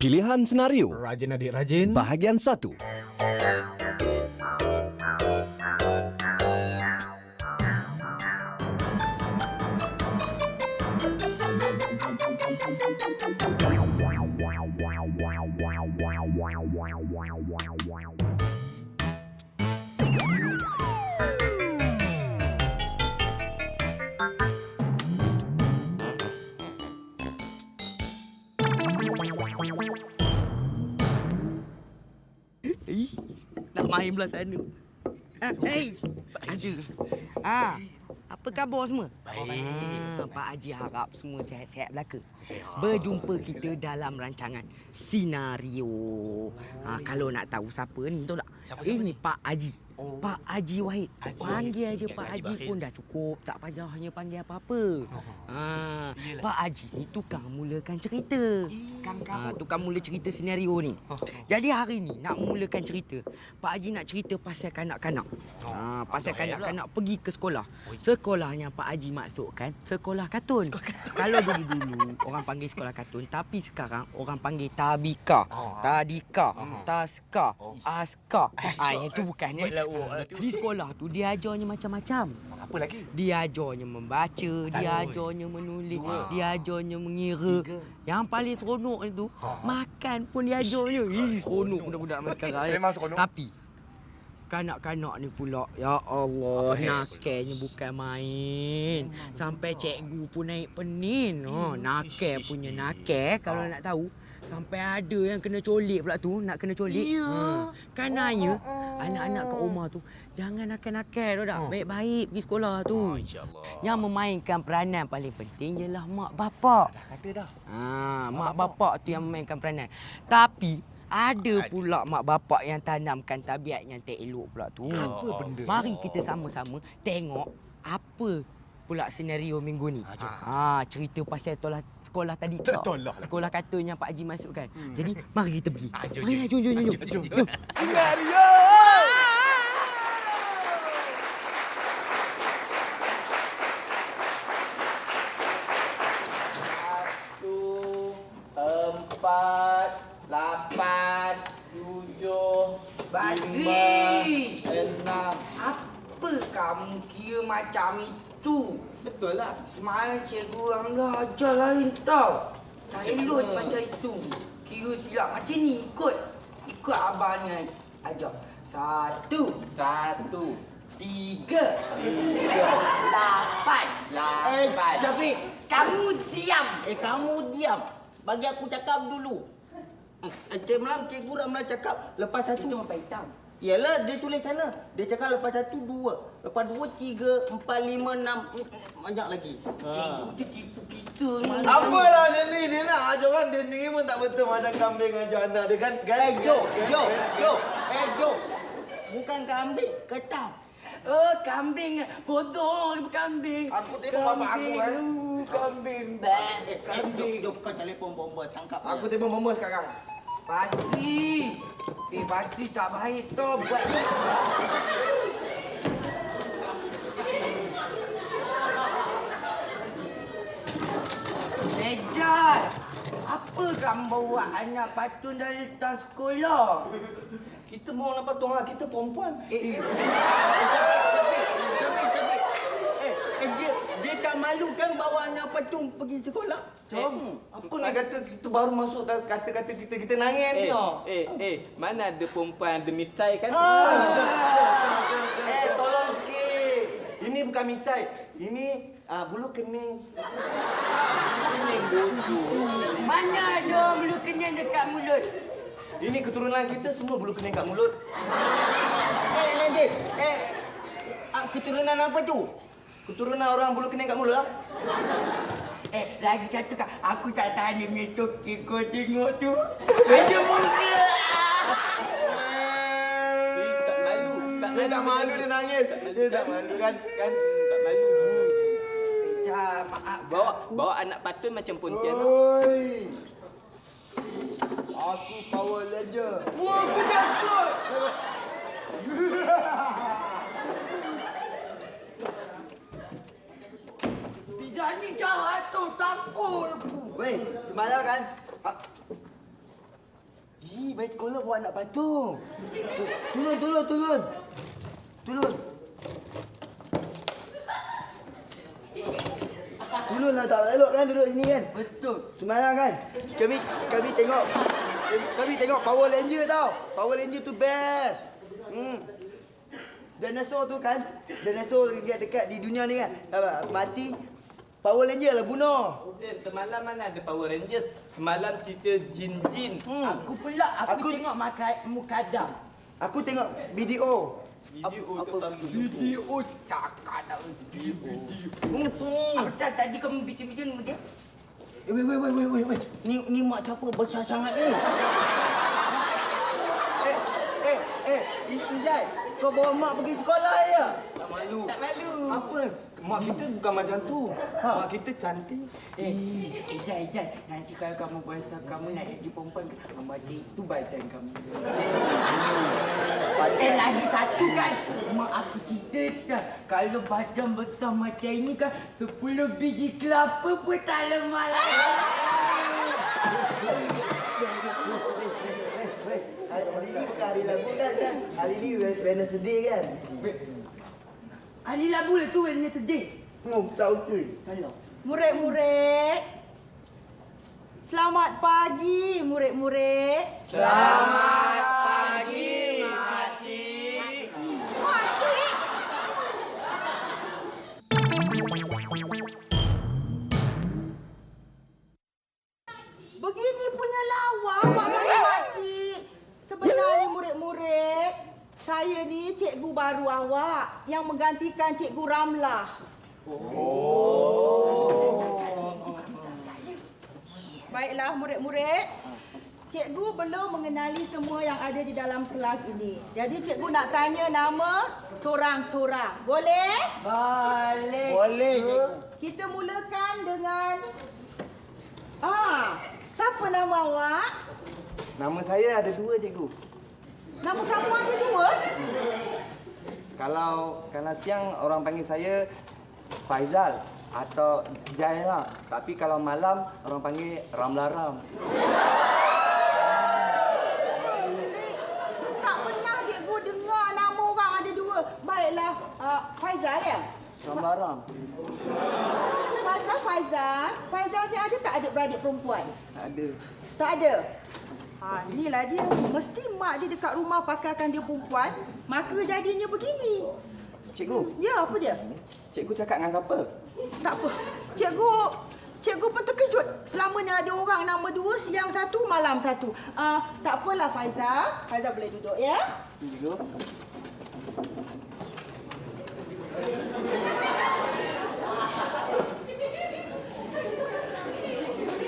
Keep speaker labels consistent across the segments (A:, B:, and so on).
A: Pilihan senario.
B: Rajin adik rajin.
A: Bahagian 1.
C: Main belah sana. Ah, hey, ada. Ah, apa khabar semua? Baik. Ah, Pak Haji harap semua sihat-sihat belaka. Berjumpa kita dalam rancangan Sinario. Ah, kalau nak tahu siapa ni, tahu tak?
D: Siapa,
C: Ini Pak Haji.
D: Oh.
C: Pak Haji Wahid.
D: Haji
C: panggil aja Pak
D: Haji
C: pun dah cukup. Tak payahnya panggil apa-apa. Ah,
D: Yelah.
C: Pak Haji ni tukang mulakan cerita. Ah, tukang mula cerita senario ni. Jadi hari ni nak mulakan cerita. Pak Haji nak cerita pasal kanak-kanak. Ah, pasal kanak-kanak pergi ke sekolah. Sekolah yang Pak Haji masukkan sekolah kartun. Kalau dulu-dulu orang panggil sekolah kartun tapi sekarang orang panggil tabika, tadika, taska, aska. Ah yang tu bukan ya. Di sekolah tu dia ajarnya macam-macam.
D: Apa lagi?
C: Dia ajarnya membaca, dia ajarnya menulis, dia ajarnya mengira. Yang paling seronok itu, makan pun dia ajarnya. Ih, seronok budak-budak masa sekarang.
D: Memang seronok.
C: Tapi, kanak-kanak ni pula, ya Allah, nakalnya bukan main. Sampai cikgu pun naik penin. Oh, nakal punya nakal, kalau nak tahu. Sampai ada yang kena colik pula tu, nak kena colik. Ya. Kan nanya, anak-anak kat rumah tu, jangan nakal-nakal tu dah. Baik-baik pergi sekolah tu.
D: Oh, InsyaAllah.
C: Yang memainkan peranan paling penting ialah mak bapak.
D: Kata dah.
C: Ha, mak bapak tu yang memainkan peranan. Tapi ada pula mak bapak yang tanamkan tabiat yang tak elok pula tu.
D: Apa benda?
C: Mari kita sama-sama tengok apa pula senario minggu ni.
D: Ha.
C: Ha, cerita pasal tolak sekolah tadi pula.
D: Tolak lah.
C: Sekolah kartun yang Pak Haji masukkan. Jadi mari kita pergi.
D: Ha, jom,
C: Marilah, jom, jom, jom. jom. jom.
D: Senario!
E: Satu, empat, lapan, tujuh, lima, enam.
C: Apa kamu kira macam itu? Betul lah. Semalam cikgu Ramlah ajar lain tau. Tak elok macam itu. Kira silap macam ni. Ikut. Ikut abangnya ajar. Satu.
E: Satu,
C: Tiga.
E: tiga,
C: Lapan.
E: lapan.
F: Eh, Syafiq.
C: Kamu diam.
F: Eh, kamu diam. Bagi aku cakap dulu. Eh, Cik Malam, Cikgu Ramlan cakap lepas satu.
C: Itu apa hitam?
F: Yalah, dia tulis sana. Dia cakap lepas satu, dua. Lepas dua, tiga, empat, lima, enam. Mm, mm, Banyak lagi.
C: Cikgu tu tipu kita ni.
E: Apalah dia ni, dia nak ajar orang dia sendiri pun tak betul macam kambing ajar anak dia kan. kan
F: Eh, Jo, Jo, Jo. Eh, Jo. Bukan kambing, ketam.
C: Oh, kambing. Bodoh kambing.
E: Aku tengok bapak aku, eh.
C: Uh, Kambing.
F: Eh, eh, Jo, Jo, bukan telefon bomba. Tangkap.
E: Aku tengok mama sekarang.
C: Pasti. Eh, pasti tak baik tu buat ni. Ejat, apa kamu bawa anak patun dari datang sekolah?
E: Kita mau nak patung ah, kita perempuan.
F: Eh, eh. Syafiq, Syafiq. Eh, eh, tak malu kan bawa anak patung pergi sekolah?
E: Jom. Apa nak kata kita baru masuk dah kata-kata kita kita nangis ni.
G: Eh,
E: oh.
G: eh, eh, mana ada perempuan demi style kan?
E: Eh, tolong sikit. Ini bukan misai. Ini ah, bulu kening.
G: Ini bodoh.
C: Mana ada bulu kenyang dekat mulut?
E: Ini keturunan kita semua bulu kening kat mulut.
F: Eh, Nadir. Eh, ah, keturunan apa tu?
E: Keturunan orang bulu kening kat mulut lah.
C: Eh, lagi satu kak. Aku tak tahan dia punya stoki. Kau tengok tu. Ada muka.
G: Si, tak malu. Tak
E: Dia tak malu dia nangis. Dia tak malu kan? kan?
G: Tak malu.
C: Ejat, maaf.
G: Bawa bawa anak patun macam Pontianak.
E: Oi. Aku Power Ranger.
C: Wah, aku takut. Bidan ni jahat tu. Takut aku.
E: Weh, semalam kan? ah,
F: Ni baik sekolah bawa anak patung. Turun, turun, turun. Turun. Turun lah tak elok kan duduk sini kan?
C: Betul.
F: Semayang kan? Kami kami tengok kami tengok Power Ranger tau. Power Ranger tu best. Hmm. Dinosaur tu kan, dinosaur dekat, dekat di dunia ni kan. Mati Power Ranger lah bunuh.
G: Eh, semalam mana ada Power Rangers? Semalam cerita jin-jin.
F: Hmm.
C: Aku pula aku,
F: Aku-
C: tengok makai mukadam.
F: Aku tengok video.
G: Video tu bagus.
C: Video cakap dah video.
F: Hmm. hmm.
C: Apa tak tadi kamu bincang-bincang dengan dia?
F: Eh, wait, wait, wait, wait, wait, wait. Ni, ni mak siapa besar sangat ni? eh, eh, eh, Ijai, kau bawa mak pergi sekolah ya?
E: Tak malu.
C: Tak malu.
E: Apa? Mak kita bukan macam tu.
F: Ha.
E: Mak kita cantik.
C: Eh, Ejai, Ejai. Nanti kalau kamu bahasa kamu nak jadi perempuan, aja itu badan kamu. Eh, lagi satu kan. Mak aku cerita tak. Kalau badan besar macam ini kan, 10 biji kelapa pun tak lemah lagi.
F: Hari, hari ni bukan hari labu kan? kan? Hari ni Wednesday kan?
C: Ali labu lah tu yang sedih.
F: Hmm, tak okey.
C: Salah.
A: Murid-murid. Selamat pagi, murid-murid.
G: Selamat pagi,
A: baru awak yang menggantikan cikgu Ramlah. Baiklah murid-murid. Cikgu belum mengenali semua yang ada di dalam kelas ini. Jadi cikgu nak tanya nama sorang-sorang. Boleh?
C: Boleh.
F: Boleh.
A: Kita mulakan dengan Ah, siapa nama awak?
E: Nama saya ada dua, cikgu.
A: Nama kamu ada dua?
E: Kalau kalau siang orang panggil saya Faizal atau Jaila. Tapi kalau malam orang panggil Ramlaram.
A: Pelik. Tak pernah cikgu dengar nama orang ada dua. Baiklah, uh, Faizal ya?
E: Ramlaram.
A: Faizal, Faizal. Faizal ni ada tak adik-beradik perempuan?
E: Tak ada.
A: Tak ada. Ha, inilah dia. Mesti mak dia dekat rumah pakalkan dia perempuan, maka jadinya begini.
E: Cikgu,
A: Ya, apa dia?
E: cikgu cakap dengan siapa?
A: Tak apa. Cikgu, cikgu pun terkejut. Selamanya ada orang nama dua, siang satu, malam satu. Ah, tak apalah Faizal. Faizal boleh duduk ya.
E: Cikgu.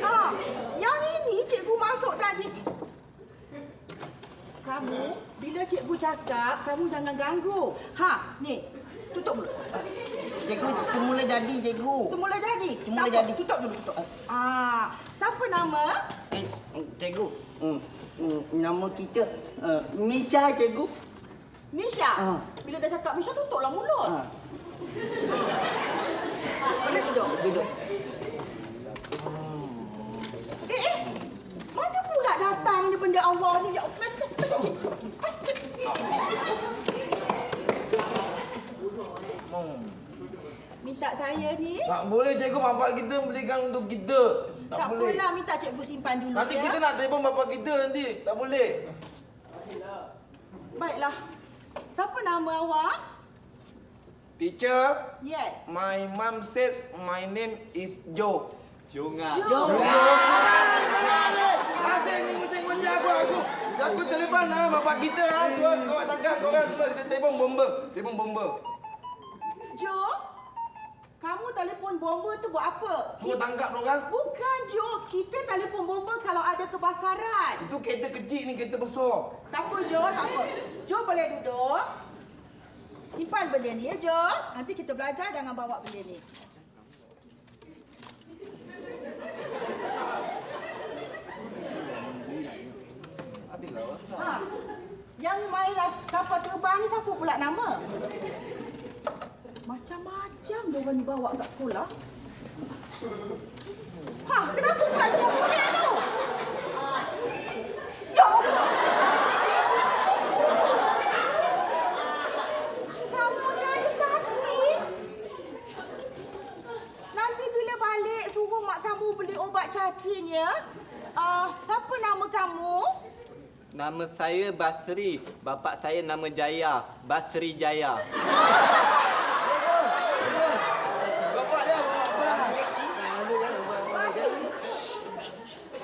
A: Ah, yang ini cikgu masuk tadi. Kamu, bila cikgu cakap, kamu jangan ganggu. Ha, ni. Tutup mulut.
F: Cikgu, semula jadi, cikgu.
A: Semula jadi.
F: Semula
A: Tak
F: jadi.
A: Tutup dulu, tutup. Ah, siapa nama?
F: Eh, cikgu. Hmm, hmm, nama kita uh, Misha, cikgu.
A: Misha.
F: Ah.
A: Bila dah cakap Misha, tutuplah mulut.
F: Ha,
A: Boleh duduk.
F: duduk.
A: Eh, eh. Mana pula datangnya benda Allah ni? Ya, Minta saya ni.
E: Tak boleh cikgu bapak kita belikan untuk kita. Tak,
A: Tak
E: boleh.
A: apalah, minta cikgu simpan dulu
E: Nanti
A: ya.
E: kita nak telefon bapak kita nanti. Tak boleh.
A: Baiklah. Siapa nama awak?
E: Teacher,
A: Yes.
E: my mom says my name is Joe.
G: Jonga.
A: Jo.
E: Asyik ni kucing-kucing aku aku. Aku telefon lah bapak kita ah. Tuan kau tangkap kau orang semua kita telefon bomba. Telefon bomba.
A: Jo. Kamu telefon bomba tu buat apa?
E: Kau tangkap orang.
A: Bukan Jo, kita telefon bomba kalau ada kebakaran.
E: Itu kereta kecil ni kereta besar.
A: Tak apa Jo, tak apa. Jo boleh duduk. Simpan benda ni ya Jo. Nanti kita belajar jangan bawa benda ni. Ha. Yang main kapal terbang ni siapa pula nama? Macam-macam dia orang bawa kat sekolah. Ha, kenapa pula tengok kulit tu? Ya Allah! kamu?
G: Nama saya Basri. Bapak saya nama Jaya. Basri Jaya.
F: Bapak dia.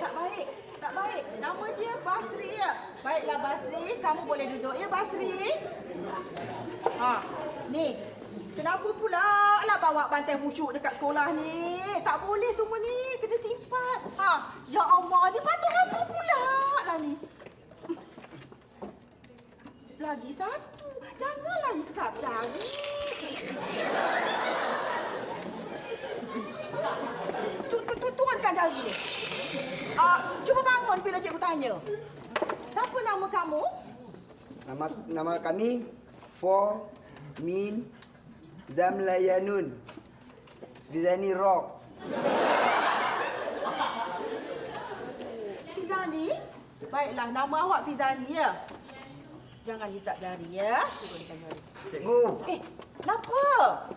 A: Tak baik. Tak baik. Nama dia Basri ya. Baiklah Basri, kamu boleh duduk ya Basri. Ha, ni. Kenapa pula lah bawa bantai busuk dekat sekolah ni? Tak boleh semua ni. Kena simpan. Ha, ya Allah, ni patut apa pula lah ni? Lagi satu. Janganlah hisap cari. Tu, tu, tu, turunkan jari ni. Uh, cuba bangun bila cikgu tanya. Siapa nama kamu?
F: Nama nama kami For Min Zamlayanun. Fizani Rock.
A: Fizani? Baiklah, nama awak Fizani ya? Jangan hisap jari ya. Jari.
F: Cikgu,
A: Eh, kenapa?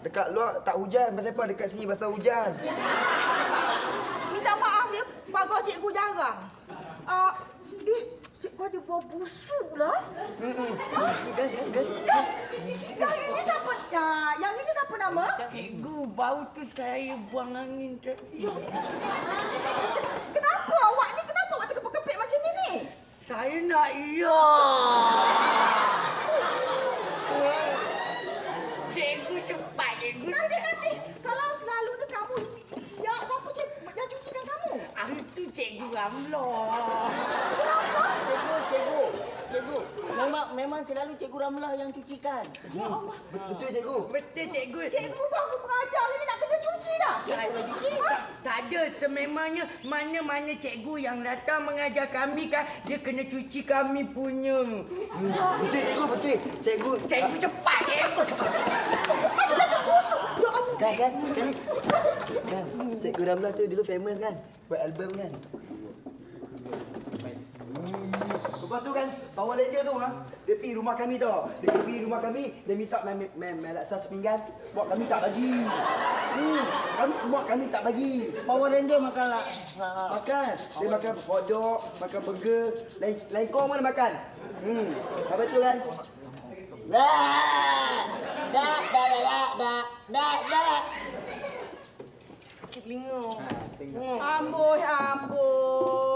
F: dekat luar tak hujan. Pasal apa dekat sini pasal hujan?
A: Minta maaf ya, pagar cikgu jarang. Uh, eh, cikgu ada bau busuk lah.
F: Hmm. Busuk kan? kan, kan?
A: Eh, yang ini siapa? Ya, yang ini siapa nama?
C: Cikgu, bau tu saya buang angin tadi.
A: Ni? Kenapa awak terkepit-kepit macam ni ni?
C: Saya nak ya. Cikgu cepat cikgu.
A: Nanti, nanti. Kalau selalunya kamu ya, siapa cikgu yang cucikan kamu?
C: Hari tu cikgu Ramlah.
B: Cikgu, cikgu, cikgu. Memang memang selalu cikgu Ramlah yang cucikan.
A: Ya Allah.
F: Betul cikgu.
C: Betul cikgu.
A: Cikgu baru mengajar ni nak kena cuci dah.
C: Tak, tak, tak ada sememangnya mana-mana cikgu yang datang mengajar kami kan dia kena cuci kami punya.
F: Betul cikgu, betul. Cikgu.
C: Cikgu cepat cikgu.
A: Macam nak terbusuk. Ya.
F: Kan, kan? Kan? kan? Cikgu Ramlah tu dulu famous kan? Buat album kan? Lepas tu kan, Power Ranger tu ha, dia pergi rumah kami tau. Dia pergi rumah kami, dia minta main main, main, main laksa sepinggan. Buat kami tak bagi. Hmm, kami buat kami tak bagi.
B: Power Ranger makan lah.
F: Makan. Dia makan hotdog, makan burger, lain lain kau mana makan? Hmm, apa tu kan?
B: Dah, dah, dah, dah, dah, dah, dah. Telinga.
A: Amboi, amboi.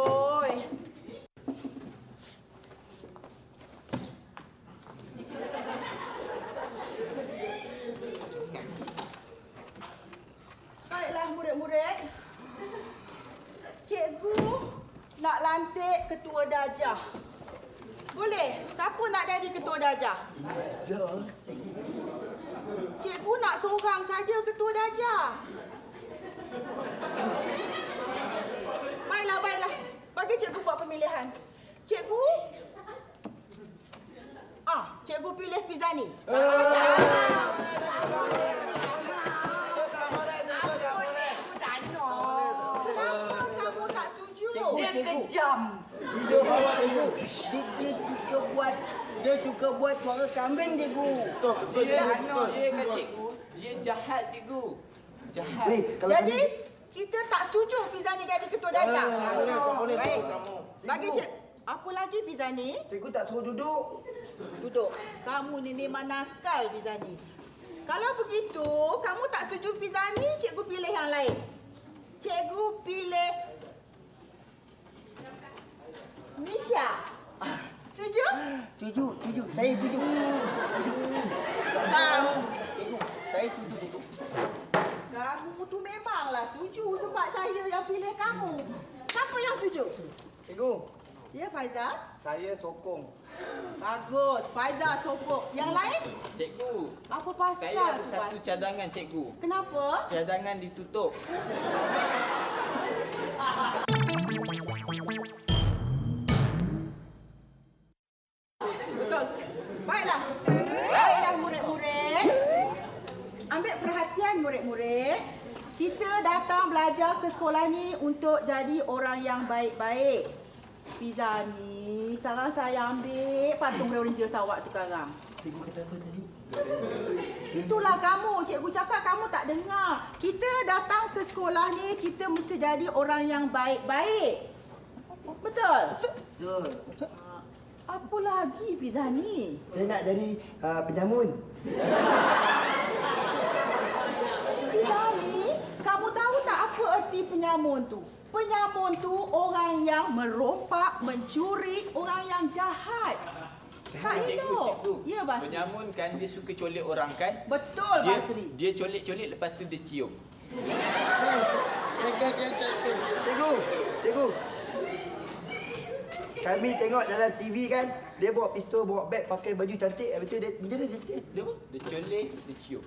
A: Baiklah murid-murid. Cikgu nak lantik ketua darjah. Boleh? Siapa nak jadi ketua darjah? Cikgu nak seorang saja ketua darjah. Baiklah, baiklah. Bagi cikgu buat pemilihan. Cikgu? Ah, cikgu pilih Fizani. Kenapa kamu tak setuju?
C: Dia kejam.
B: Dia buat cikgu. Dia, suka buat dia suka buat suara kambing cikgu.
G: Dia anak dia kan cikgu. Dia jahat cikgu. Jahat.
F: Ni, kalau
A: Jadi, kita tak setuju Fizani jadi ketua darjah. Baik. Bagi cik, apa lagi Fizani?
F: Cikgu tak suruh duduk.
A: Duduk. Kamu ni memang nakal Fizani. Kalau begitu, kamu tak setuju Fizani, cikgu pilih yang lain. Cikgu pilih Misha. Setuju?
B: Tuju, tuju. Saya tuju.
A: Kamu.
B: Saya tuju.
A: Kamu tu memanglah setuju sebab saya yang pilih kamu. Siapa yang setuju?
E: Cikgu,
A: Ya Faizal?
E: saya sokong.
A: Bagus. Faizal sokong. Yang lain?
G: Cikgu.
A: Apa pasal?
G: Saya ada
A: tu,
G: satu
A: Faiz?
G: cadangan cikgu.
A: Kenapa?
G: Cadangan ditutup.
A: ke sekolah ni untuk jadi orang yang baik-baik. Pizza ni, sekarang saya ambil patung ranger sawak tu sekarang.
F: Cikgu kata apa tadi?
A: Itulah kamu, cikgu cakap kamu tak dengar. Kita datang ke sekolah ni, kita mesti jadi orang yang baik-baik. Betul?
F: Betul.
A: Apa lagi Fizani?
F: Saya nak jadi uh, penyamun.
A: Fizani, kamu tahu tak apa erti penyamun tu? Penyamun tu orang yang merompak, mencuri, orang yang jahat. Tak elok. Ya, Basri.
G: Penyamun kan dia suka colik orang kan?
A: Betul,
G: Dia
A: Basri.
G: dia colik-colik lepas tu dia cium.
F: Cik, cik, cik, cik. Cikgu, cikgu. Kami tengok dalam TV kan, dia bawa pistol, bawa beg, pakai baju cantik. Habis tu dia, macam mana dia, dia, dia apa?
G: Dia colik, dia cium.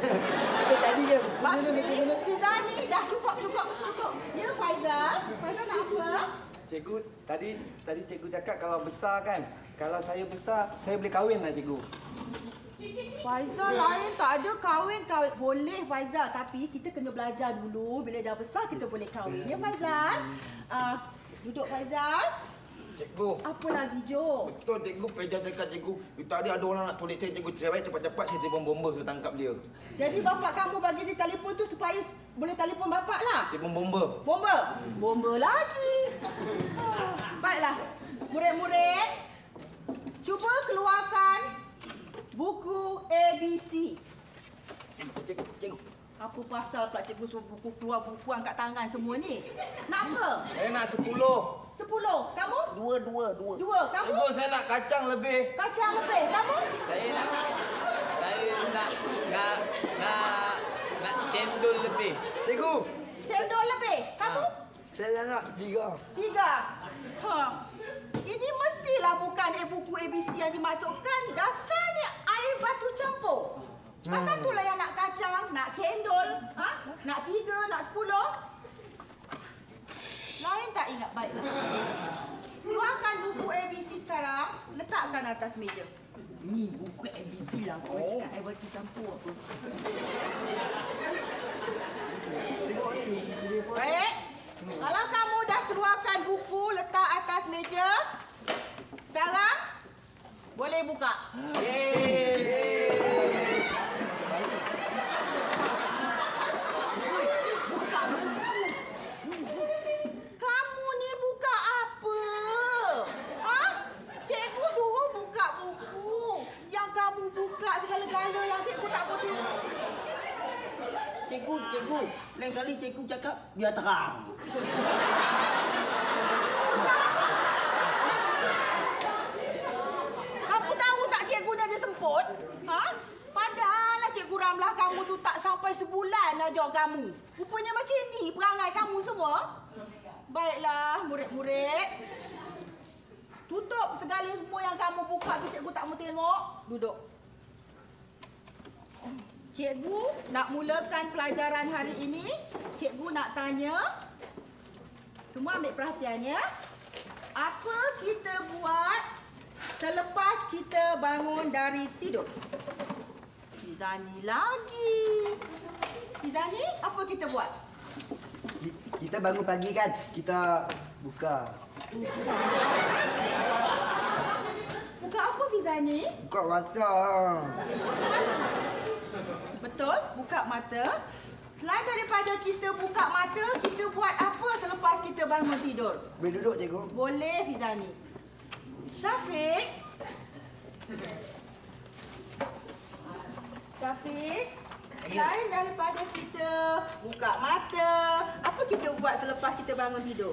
F: Itu tadi je. Macam mana, macam
A: Basri,
F: mana?
A: Fizani, dah cukup, cukup, cukup. Ya, Faizal. Faizal nak apa?
E: Cikgu, tadi tadi cikgu cakap kalau besar kan. Kalau saya besar, saya boleh kahwin lah cikgu.
A: Faizal lain tak ada kahwin kahwin boleh Faizal tapi kita kena belajar dulu bila dah besar kita boleh kahwin ya Faizal uh, duduk Faizal
F: Cikgu.
A: apa lagi Jo
F: Betul cikgu, Peja cakap cikgu. Tadi ada orang nak tulis saya cikgu. Baik cepat-cepat saya telefon bomba saya tangkap dia.
A: jadi bapak kamu bagi dia telefon tu supaya boleh telefon bapak lah
F: Telefon bomba.
A: bomba bomba lagi Ah, baiklah murid-murid cuba keluarkan buku ABC
F: Cikgu, cikgu.
A: Apa pasal pula cikgu suruh buku keluar buku angkat tangan semua ni nak apa
F: Saya nak sepuluh.
A: Sepuluh. Kamu?
B: Dua, dua, dua.
A: Dua. Kamu?
F: Cikgu, saya nak kacang lebih.
A: Kacang lebih. Kamu?
G: Saya nak saya nak nak nak nak cendol lebih.
F: Cikgu,
A: Cendol lebih. Kamu?
F: saya nak tiga.
A: Tiga. Ha. Ini mestilah bukan eh, buku ABC yang dimasukkan. Dasarnya air batu campur. Pasal tu lah yang nak kacang, nak cendol, ha? nak tiga, nak sepuluh. Lain tak ingat baiklah. Keluarkan buku ABC sekarang, letakkan atas meja. Ni buku ABC lah. Kau oh. cakap air batu campur apa. Baik. Kalau kamu dah keluarkan buku letak atas meja, sekarang boleh buka. Buka buku. Kamu ni buka apa? Ha? Cikgu suruh buka buku. Yang kamu buka segala-gala yang cikgu tak boleh.
B: Cikgu. Lain kali cikgu cakap biar terang.
A: Kamu tahu tak cikgu ni ada semput? Ha? Padahallah cikgu Ramlah kamu tu tak sampai sebulan ajar kamu. Rupanya macam ni perangai kamu semua. Baiklah murid-murid. Tutup segala semua yang kamu buka tu cikgu tak mau tengok. Duduk. Cikgu nak mulakan pelajaran hari ini. Cikgu nak tanya. Semua ambil perhatian ya. Apa kita buat selepas kita bangun dari tidur? Fizani lagi. Fizani, apa kita buat?
F: Ki- Kita bangun pagi kan, kita buka.
A: Buka apa Fizani?
F: Buka mata.
A: Betul, buka mata. Selain daripada kita buka mata, kita buat apa selepas kita bangun tidur?
F: Boleh duduk cikgu?
A: Boleh Fizani. Syafiq. Syafiq. Selain daripada kita buka mata, apa kita buat selepas kita bangun tidur?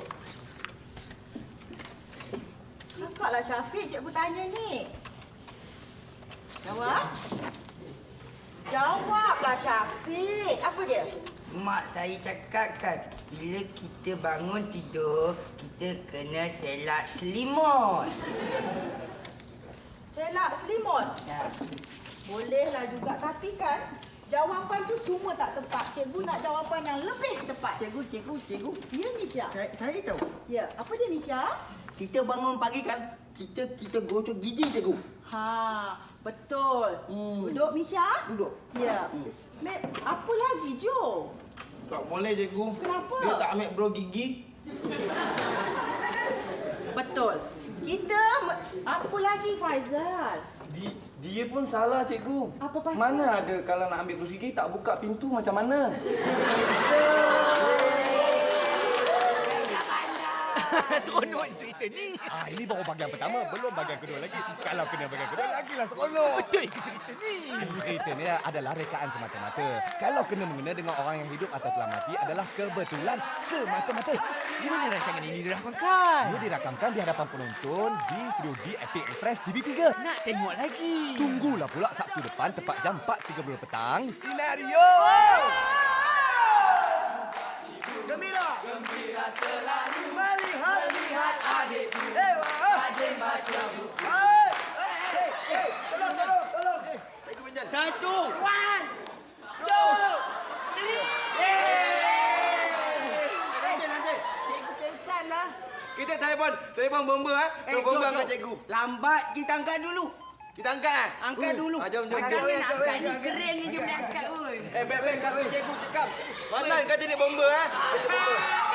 A: Cakaplah Syafiq, cikgu tanya ni. Jawab. Jawablah Syafiq. Apa dia?
C: Mak saya cakap kan, bila kita bangun tidur, kita kena selak selimut.
A: Selak selimut.
C: Ya.
A: Bolehlah juga tapi kan jawapan tu semua tak tepat. Cikgu nak jawapan yang lebih tepat.
B: Cikgu, cikgu, cikgu.
A: Ya Misha.
B: Saya, saya tahu.
A: Ya, apa dia Misha?
B: Kita bangun pagi kan, kita kita gosok gigi cikgu.
A: Ha, betul.
B: Hmm.
A: Duduk Misha?
B: Duduk.
A: Ya.
B: Hmm.
A: Mek, apa lagi Jo?
F: Tak boleh cikgu.
A: Kenapa?
F: Dia tak ambil bro gigi.
A: Betul. Kita apa lagi Faizal?
E: Di, dia pun salah cikgu.
A: Apa pasal?
E: Mana ada kalau nak ambil kursi gigi tak buka pintu macam mana?
C: Seronok cerita ni.
D: Ah, ini baru bahagian pertama, belum bahagian kedua lagi. Kalau kena bahagian kedua lagi lah seronok.
C: Betul ke cerita ni?
D: Cerita ni adalah rekaan semata-mata. Kalau kena mengena dengan orang yang hidup atau telah mati adalah kebetulan semata-mata.
C: Di mana rancangan ini dirakamkan?
D: Ia dirakamkan di hadapan penonton di studio di Epic Express TV3.
C: Nak tengok lagi.
D: Tunggulah pula Sabtu depan tepat jam 4.30 petang. Senario!
F: Gembira. Gembira selalu melihat melihat adik. Eh, wah. Adik baca buku. Hei, hei, hei, tolong, tolong, tolong. Eh, Cikgu pinjam. Satu. One. Two. Three. Nanti, nanti. Cikgu pensan lah. Kita telefon, telefon bomba eh. Eh, bomba angkat cikgu. Lambat, kita angkat dulu. Kita angkat eh? Angkat dulu. Ah, jom, jom, jom. Angkat ni keren ni dia boleh angkat. Eh, baik-baik, cikgu cakap. Mantan kata ni bomba eh. Jadi bomba.